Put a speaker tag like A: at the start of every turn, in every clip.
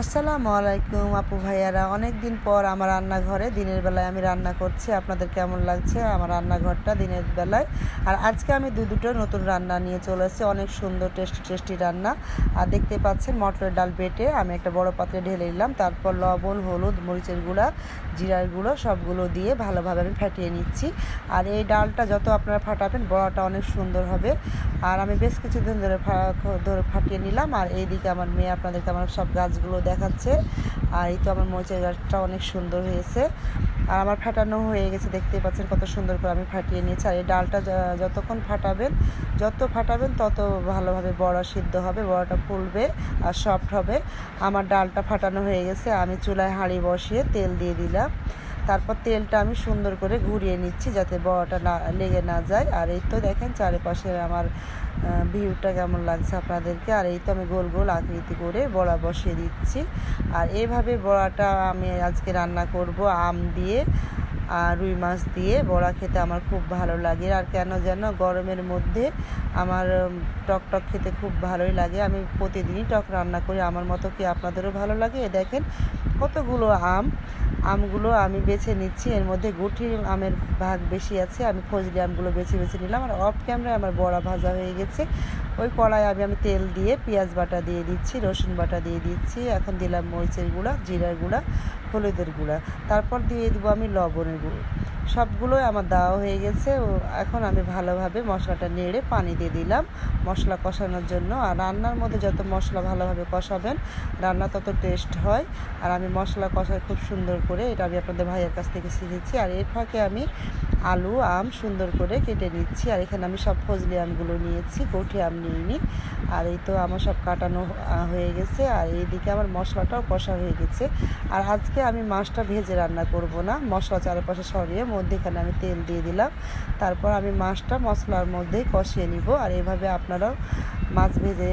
A: আসসালামু আলাইকুম আপু ভাইয়ারা। অনেক দিন পর আমার রান্নাঘরে দিনের বেলায় আমি রান্না করছি। আপনাদের কেমন লাগছে আমার রান্নাঘরটা দিনের বেলায়? আর আজকে আমি দু দুটো নতুন রান্না নিয়ে চলে এসেছি। অনেক সুন্দর, টেস্টি টেস্টি রান্না। আর দেখতে পাচ্ছেন মটরের ডাল বেটে আমি একটা বড় পাত্রে ঢেলে নিলাম। তারপর লবণ, হলুদ, মরিচের গুঁড়া, জিরার গুঁড়ো সবগুলো দিয়ে ভালোভাবে আমি ফাটিয়ে নিচ্ছি। আর এই ডালটা যত আপনারা ফাটাবেন বড়াটা অনেক সুন্দর হবে। আর আমি বেশ কিছুদিন ধরে ধরে ফাটিয়ে নিলাম। আর এইদিকে আমার মেয়ে আপনাদেরকে আমার সব গাছগুলো দেখাচ্ছে। আর এই তো আমার মরিচের অনেক সুন্দর হয়েছে। আর আমার ফাটানো হয়ে গেছে, দেখতেই পাচ্ছেন কত সুন্দর করে আমি ফাটিয়ে নিয়েছি। আর এই ডালটা যতক্ষণ ফাটাবেন, যত ফাটাবেন, তত ভালোভাবে বড়া সিদ্ধ হবে, বড়াটা ফুলবে আর সফট হবে। আমার ডালটা ফাটানো হয়ে গেছে, আমি চুলায় হাঁড়ি বসিয়ে তেল দিয়ে দিলাম। তারপর তেলটা আমি সুন্দর করে ঘুরিয়ে নিচ্ছি যাতে বড়াটা না লেগে না যায়। আর এই তো দেখেন চারিপাশে আমার ভিউটা কেমন লাগছে আপনাদেরকে। আর এই তো আমি গোল গোল আকৃতি করে বড়া বসিয়ে দিচ্ছি। আর এভাবে বড়াটা আমি আজকে রান্না করব আম দিয়ে। আর রুই মাছ দিয়ে বড়া খেতে আমার খুব ভালো লাগে। আর কেন যেন গরমের মধ্যে আমার টক টক খেতে খুব ভালোই লাগে। আমি প্রতিদিনই টক রান্না করি। আমার মতো কি আপনাদেরও ভালো লাগে? দেখেন কতগুলো আম। আমগুলো আমি বেছে নিচ্ছি। এর মধ্যে গুটি আমের ভাগ বেশি আছে। আমি ফজলি আমগুলো বেছে বেছে নিলাম। আর অফ ক্যামেরায় আমার বড়া ভাজা হয়ে গেছে। ওই কড়াই আমি আমি তেল দিয়ে পেঁয়াজ বাটা দিয়ে দিচ্ছি, রসুন বাটা দিয়ে দিচ্ছি, এখন দিলাম মরিচের গুঁড়া, জিরার গুঁড়া, হলুদের গুঁড়া। তারপর দিয়ে দেবো আমি লবণের গুঁড়ো। সবগুলোই আমার দেওয়া হয়ে গেছে। ও, এখন আমি ভালোভাবে মশলাটা নেড়ে পানি দিয়ে দিলাম মশলা কষানোর জন্য। আর রান্নার মধ্যে যত মশলা ভালোভাবে কষাবেন, রান্না তত টেস্ট হয়। আর আমি মশলা কষাই খুব সুন্দর করে, এটা আমি আপনাদের ভাইয়ের কাছ থেকে শিখেছি। আর এর ফাঁকে আমি আলু, আম সুন্দর করে কেটে নিচ্ছি। আর এখানে আমি সব ফজলি আমগুলো নিয়েছি কঠি আম নিইনি। আর এই তো আমার সব কাটানো হয়ে গেছে। আর এইদিকে আমার মশলাটাও কষা হয়ে গেছে। আর আজকে আমি মাছটা ভেজে রান্না করব না। মশলা চারপাশে সরিয়ে মধ্যেখানে আমি তেল দিয়ে দিলাম। তারপর আমি মাছটা মশলার মধ্যেই কষিয়ে নিব। আর এভাবে আপনারাও মাছ ভেজে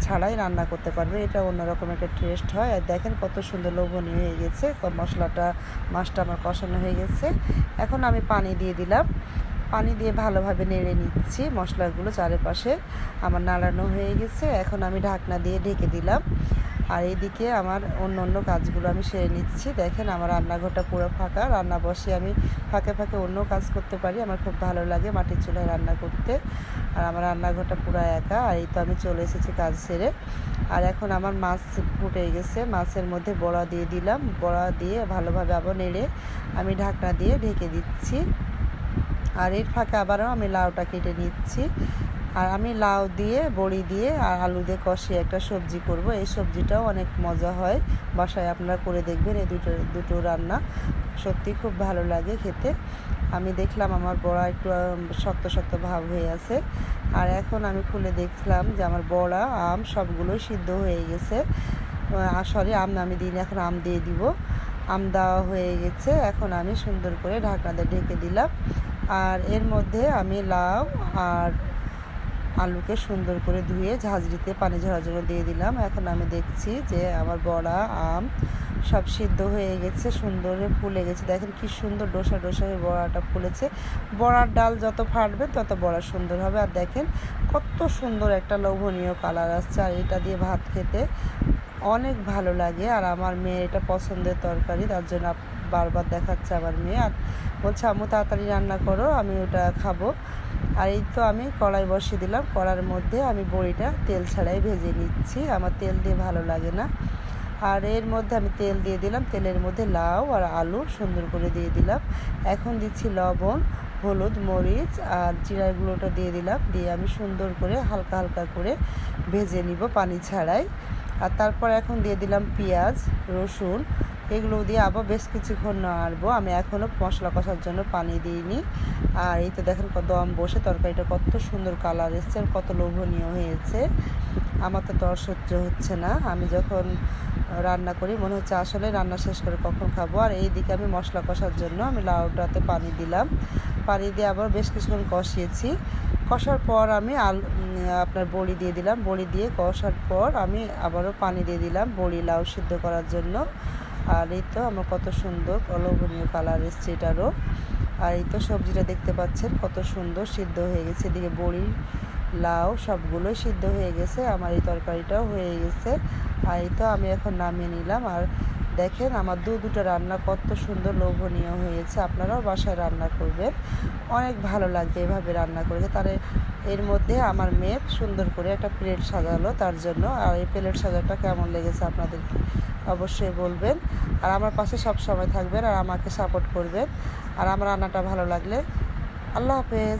A: ছাড়াই রান্না করতে পারবে। এটা অন্যরকম একটা টেস্ট হয়। আর দেখেন কত সুন্দর লোভনীয় হয়ে গেছে। মশলাটা, মাছটা আমার কষানো হয়ে গেছে। এখন আমি পানি দিয়ে দিলাম। পানি দিয়ে ভালোভাবে নেড়ে নিচ্ছি মশলাগুলো চারিপাশে। আমার নাড়ানো হয়ে গেছে। এখন আমি ঢাকনা দিয়ে ঢেকে দিলাম। আর এইদিকে আমার অন্য অন্য কাজগুলো আমি সেরে নিচ্ছি। দেখেন আমার রান্নাঘরটা পুরো ফাঁকা, রান্না বসে আমি ফাঁকে ফাঁকে অন্য কাজ করতে পারি, আমার খুব ভালো লাগে মাটির চুলায় রান্না করতে। আর আমার রান্নাঘরটা পুরো একা, আর এই তো আমি চলে এসেছি কাজ সেরে। আর এখন আমার মাছ ফুটে গেছে, মাছের মধ্যে বড়া দিয়ে দিলাম। বড়া দিয়ে ভালোভাবে আবার নেড়ে আমি ঢাকনা দিয়ে ঢেকে দিচ্ছি। আর এর ফাঁকে আবারও আমি লাউটা কেটে নিচ্ছি। আর আমি লাউ দিয়ে, বড়ি দিয়ে আর আলু দিয়ে কষিয়ে একটা সবজি করব। এই সবজিটাও অনেক মজা হয়। বাসায় আপনারা করে দেখবেন এই দুটো দুটো রান্না। সত্যি খুব ভালো লাগে খেতে। আমি দেখলাম আমার বড়া একটু শক্ত শক্ত ভাব হয়ে আছে। আর এখন আমি খুলে দেখলাম যে আমার বড়া, আম সবগুলোই সিদ্ধ হয়ে গেছে। সরি, আম আমি দিই এখন আম দিয়ে দিব। আম দেওয়া হয়ে গেছে। এখন আমি সুন্দর করে ঢাকনাতে ঢেকে দিলাম। আর এর মধ্যে আমি লাউ আর আলুকে সুন্দর করে ধুয়ে ঝাঁঝরিতে পানি ঝরার জন্য দিয়ে দিলাম। এখন আমি দেখছি যে আমার বড়া, আম সব সিদ্ধ হয়ে গেছে, সুন্দর ফুলে গেছে। দেখেন কি সুন্দর ডোসা ডোসা হয়ে বড়াটা ফুলেছে। বড়ার ডাল যত ফাটবে তত বড়া সুন্দর হবে। আর দেখেন কত সুন্দর একটা লোভনীয় কালার আসছে। আর এটা দিয়ে ভাত খেতে অনেক ভালো লাগে। আর আমার মেয়ে এটা পছন্দের তরকারি, তার জন্য বারবার দেখাচ্ছে আমার মেয়ে। আর বলছে, আম্মু, তাড়াতাড়ি রান্না করো, আমি ওটা খাব। আর এই তো আমি কড়াই বসিয়ে দিলাম। কড়ার মধ্যে আমি বড়িটা তেল ছাড়াই ভেজে নিচ্ছি। আমার তেল দিয়ে ভালো লাগে না। আর এর মধ্যে আমি তেল দিয়ে দিলাম। তেলের মধ্যে লাউ আর আলু সুন্দর করে দিয়ে দিলাম। এখন দিচ্ছি লবণ, হলুদ, মরিচ আর জিরার গুঁড়োটা দিয়ে দিলাম। দিয়ে আমি সুন্দর করে হালকা হালকা করে ভেজে নিব পানি ছাড়াই। আর তারপর এখন দিয়ে দিলাম পেঁয়াজ, রসুন এগুলো দিয়ে আবার বেশ কিছুক্ষণ নাড়বো। আমি এখনও মশলা কষার জন্য পানি দিইনি। আর এই তো দেখেন কত দম বসে, তরকারিটা কত সুন্দর কালার এসছে আর কত লোভনীয় হয়েছে। আমার তো তর সহ্য হচ্ছে না। আমি যখন রান্না করি, মনে হচ্ছে আসলে রান্না শেষ করে কখন খাব। আর এই দিকে আমি মশলা কষার জন্য আমি লাউটাতে পানি দিলাম। পানি দিয়ে আবার বেশ কিছুক্ষণ কষিয়েছি। কষার পর আমি আলু আপনার বড়ি দিয়ে দিলাম। বড়ি দিয়ে কষার পর আমি আবারও পানি দিয়ে দিলাম বড়ি লাউ সিদ্ধ করার জন্য। আর এই তো আমার কত সুন্দর, অলোভনীয় কালার এসছে এটারও আর। এই তো সবজিটা দেখতে পাচ্ছেন, কত সুন্দর সিদ্ধ হয়ে গেছে। এদিকে বড়ি, লাউ সবগুলোই সিদ্ধ হয়ে গেছে, আমার এই তরকারিটাও হয়ে গেছে। আর এই তো আমি এখন নামিয়ে নিলাম। আর দেখেন আমার দু দুটো রান্না কত সুন্দর লোভনীয় হয়েছে। আপনারাও বাসায় রান্না করবেন। অনেক ভালো লাগবে এভাবে রান্না করে তার এর মধ্যে আমার মেয়ে সুন্দর করে একটা প্লেট সাজালো, তার জন্য। আর এই প্লেট সাজাটা কেমন লেগেছে আপনাদেরকে অবশ্যই বলবেন। আর আমার পাশে সব সময় থাকবেন আর আমাকে সাপোর্ট করবেন। আর আমার রান্নাটা ভালো লাগলে। আল্লাহ হাফেজ।